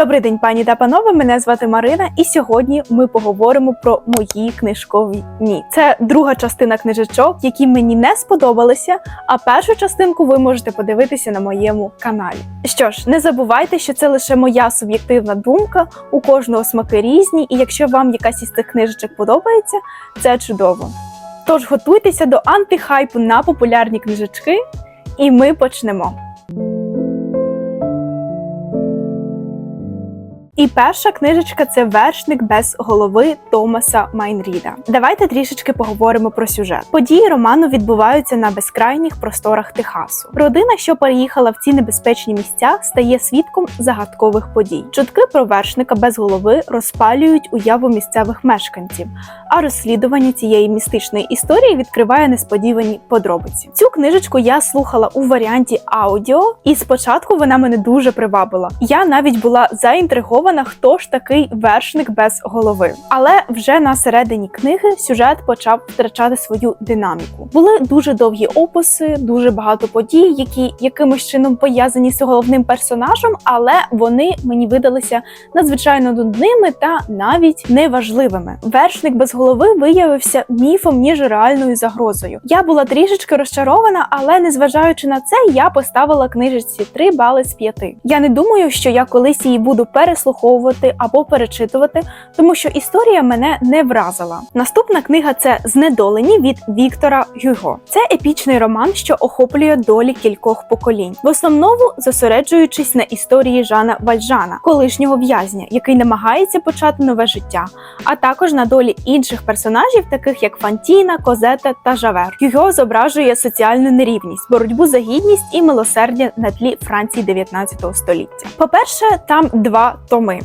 Добрий день, пані та панове. Мене звати Марина, і сьогодні ми поговоримо про мої книжкові дні. Це друга частина книжечок, які мені не сподобалися. А першу частинку ви можете подивитися на моєму каналі. Що ж, не забувайте, що це лише моя суб'єктивна думка. У кожного смаки різні, і якщо вам якась із цих книжечок подобається, це чудово. Тож готуйтеся до антихайпу на популярні книжечки, і ми почнемо. І перша книжечка це вершник без голови Томаса Майнріда. Давайте трішечки поговоримо про сюжет. Події роману відбуваються на безкрайніх просторах Техасу. Родина, що переїхала в ці небезпечні місця, стає свідком загадкових подій. Чутки про вершника без голови розпалюють уяву місцевих мешканців, а розслідування цієї містичної історії відкриває несподівані подробиці. Цю книжечку я слухала у варіанті аудіо, і спочатку вона мене дуже привабила. Я навіть була заінтригована, хто ж такий вершник без голови. Але вже на середині книги сюжет почав втрачати свою динаміку. Були дуже довгі описи, дуже багато подій, які якимось чином пов'язані з головним персонажем, але вони мені видалися надзвичайно нудними та навіть неважливими. Вершник без голови виявився міфом ніж реальною загрозою. Я була трішечки розчарована, але незважаючи на це, я поставила книжечці 3 бали з 5. Я не думаю, що я колись її буду переслуховувати або перечитувати, тому що історія мене не вразила. Наступна книга це Знедолені від Віктора Гюго. Це епічний роман, що охоплює долі кількох поколінь, в основному зосереджуючись на історії Жана Вальжана, колишнього в'язня, який намагається почати нове життя, а також на долі інших персонажів, таких як Фантіна, Козета та Жавер. Гюго зображує соціальну нерівність, боротьбу за гідність і милосердя на тлі Франції 19 століття. По-перше, там два томи ми.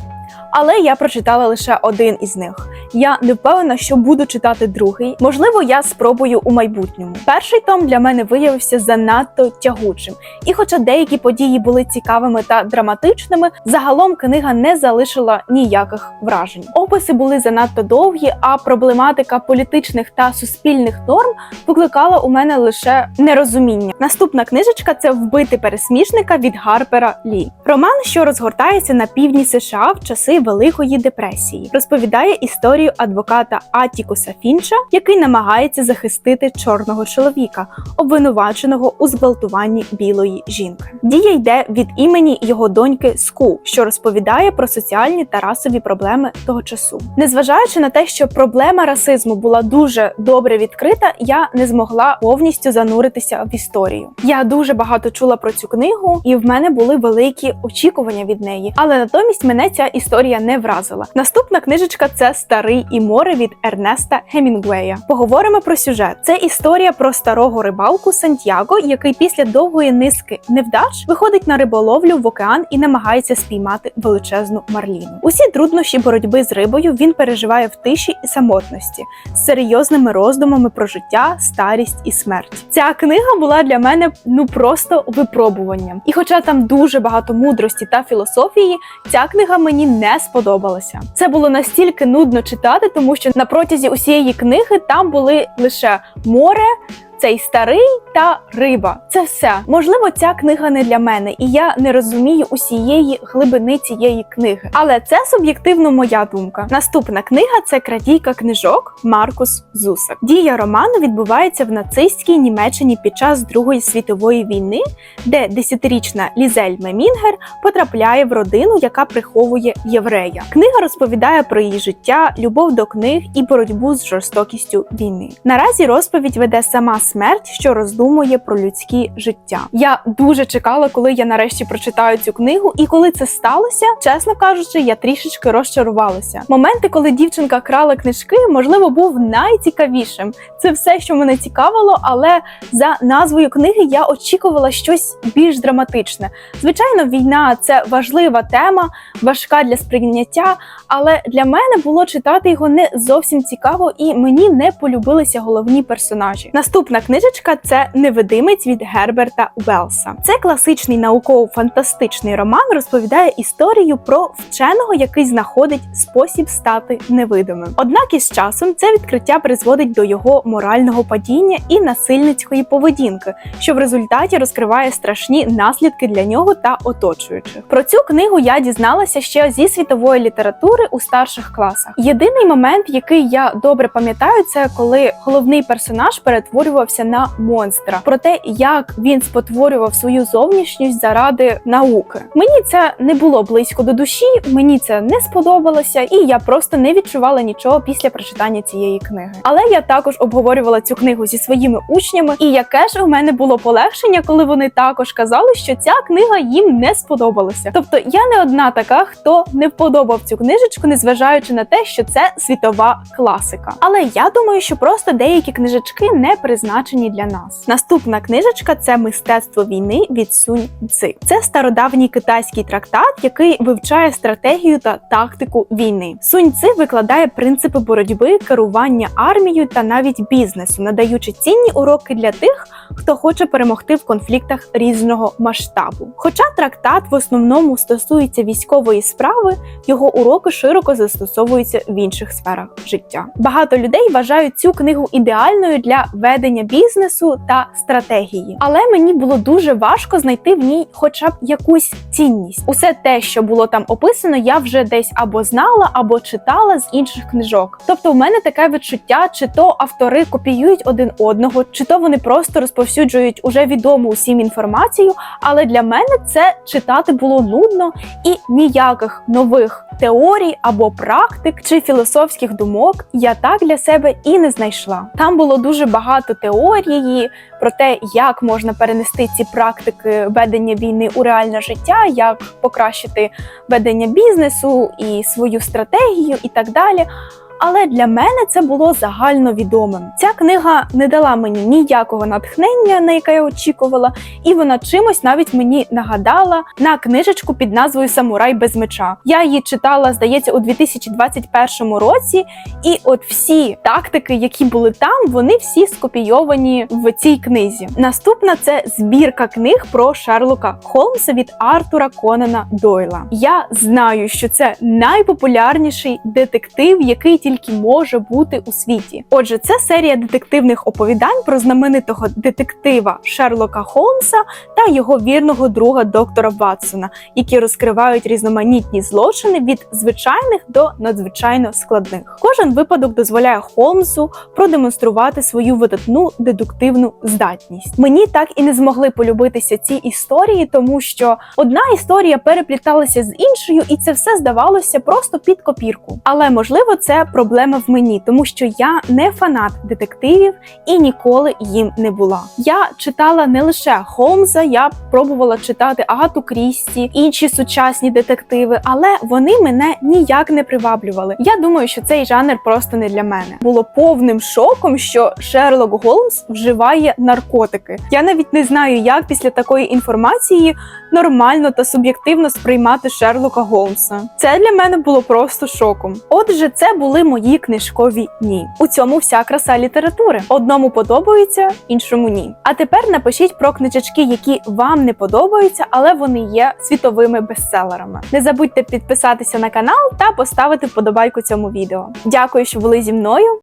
Але я прочитала лише один із них. Я не впевнена, що буду читати другий. Можливо, я спробую у майбутньому. Перший том для мене виявився занадто тягучим, і хоча деякі події були цікавими та драматичними, загалом книга не залишила ніяких вражень. Описи були занадто довгі, а проблематика політичних та суспільних норм викликала у мене лише нерозуміння. Наступна книжечка це вбити пересмішника від Гарпера Лі. Роман, що розгортається на півдні США в часи Великої депресії, розповідає історію адвоката Атікуса Фінча, який намагається захистити чорного чоловіка, обвинуваченого у зґвалтуванні білої жінки. Дія йде від імені його доньки Ску, що розповідає про соціальні та расові проблеми того часу. Незважаючи на те, що проблема расизму була дуже добре відкрита, я не змогла повністю зануритися в історію. Я дуже багато чула про цю книгу, і в мене були великі очікування від неї, але натомість мене ця історія не вразила. Наступна книжечка це Старий і море від Ернеста Гемінгуея. Поговоримо про сюжет. Це історія про старого рибалку Сантьяго, який після довгої низки невдач виходить на риболовлю в океан і намагається спіймати величезну марліну. Усі труднощі боротьби з рибою він переживає в тиші і самотності з серйозними роздумами про життя, старість і смерть. Ця книга була для мене ну просто випробуванням. І хоча там дуже багато мудрості та філософії, ця книга мені не сподобалася. Це було настільки нудно читати, тому що на протязі усієї книги там були лише море. Цей старий та риба це все. Можливо, ця книга не для мене, і я не розумію усієї глибини цієї книги. Але це суб'єктивно моя думка. Наступна книга це крадійка книжок Маркус Зусак. Дія роману відбувається в нацистській Німеччині під час Другої світової війни, де десятирічна Лізель Мемінгер потрапляє в родину, яка приховує єврея. Книга розповідає про її життя, любов до книг і боротьбу з жорстокістю війни. Наразі розповідь веде сама смерть, що роздумує про людські життя. Я дуже чекала, коли я нарешті прочитаю цю книгу, і коли це сталося, чесно кажучи, я трішечки розчарувалася. Моменти, коли дівчинка крала книжки, можливо, був найцікавішим. Це все, що мене цікавило, але за назвою книги я очікувала щось більш драматичне. Звичайно, війна це важлива тема, важка для сприйняття, але для мене було читати його не зовсім цікаво, і мені не полюбилися головні персонажі. Наступна Наступна книжечка це Невидимець від Герберта Велса. Це класичний науково-фантастичний роман, розповідає історію про вченого, який знаходить спосіб стати невидимим. Однак із часом це відкриття призводить до його морального падіння і насильницької поведінки, що в результаті розкриває страшні наслідки для нього та оточуючих. Про цю книгу я дізналася ще зі світової літератури у старших класах. Єдиний момент, який я добре пам'ятаю, це коли головний персонаж перетворювався на монстра. Про те, як він спотворював свою зовнішність заради науки. Мені це не було близько до душі, мені це не сподобалося, і я просто не відчувала нічого після прочитання цієї книги. Але я також обговорювала цю книгу зі своїми учнями, і яке ж у мене було полегшення, коли вони також казали, що ця книга їм не сподобалася. Тобто я не одна така, хто не вподобав цю книжечку, незважаючи на те, що це світова класика. Але я думаю, що просто деякі книжечки не призначені для нас. Наступна книжечка це мистецтво війни від Сунь Цзи. Це стародавній китайський трактат, який вивчає стратегію та тактику війни. Сунь Цзи викладає принципи боротьби, керування армією та навіть бізнесу, надаючи цінні уроки для тих, хто хоче перемогти в конфліктах різного масштабу. Хоча трактат в основному стосується військової справи, його уроки широко застосовуються в інших сферах життя. Багато людей вважають цю книгу ідеальною для ведення бізнесу та стратегії, але мені було дуже важко знайти в ній хоча б якусь цінність. Усе те, що було там описано, я вже десь або знала, або читала з інших книжок. Тобто, у мене таке відчуття, чи то автори копіюють один одного, чи то вони просто розповсюджують уже відому усім інформацію. Але для мене це читати було нудно і ніяких нових теорій або практик чи філософських думок я так для себе і не знайшла. Там було дуже багато теорії про те, як можна перенести ці практики ведення війни у реальне життя, як покращити ведення бізнесу і свою стратегію, і так далі. Але для мене це було загальновідомим. Ця книга не дала мені ніякого натхнення, на яке я очікувала, і вона чимось навіть мені нагадала на книжечку під назвою Самурай без меча. Я її читала, здається, у 2021 році, і от всі тактики, які були там, вони всі скопійовані в цій книзі. Наступна це збірка книг про Шерлока Холмса від Артура Конана Дойла. Я знаю, що це найпопулярніший детектив, який тільки може бути у світі. Отже, це серія детективних оповідань про знаменитого детектива Шерлока Холмса та його вірного друга доктора Ватсона, які розкривають різноманітні злочини від звичайних до надзвичайно складних. Кожен випадок дозволяє Холмсу продемонструвати свою видатну дедуктивну здатність. Мені так і не змогли полюбитися ці історії, тому що одна історія перепліталася з іншою, і це все здавалося просто під копірку. Але можливо, це проблема в мені, тому що я не фанат детективів і ніколи їм не була. Я читала не лише Холмса, я пробувала читати Агату Крісті, інші сучасні детективи, але вони мене ніяк не приваблювали. Я думаю, що цей жанр просто не для мене. Було повним шоком, що Шерлок Голмс вживає наркотики. Я навіть не знаю, як після такої інформації нормально та суб'єктивно сприймати Шерлока Голмса. Це для мене було просто шоком. Отже, це були мої книжкові ні. У цьому вся краса літератури. Одному подобається, іншому ні. А тепер напишіть про книжечки, які вам не подобаються, але вони є світовими бестселерами. Не забудьте підписатися на канал та поставити вподобайку цьому відео. Дякую, що були зі мною.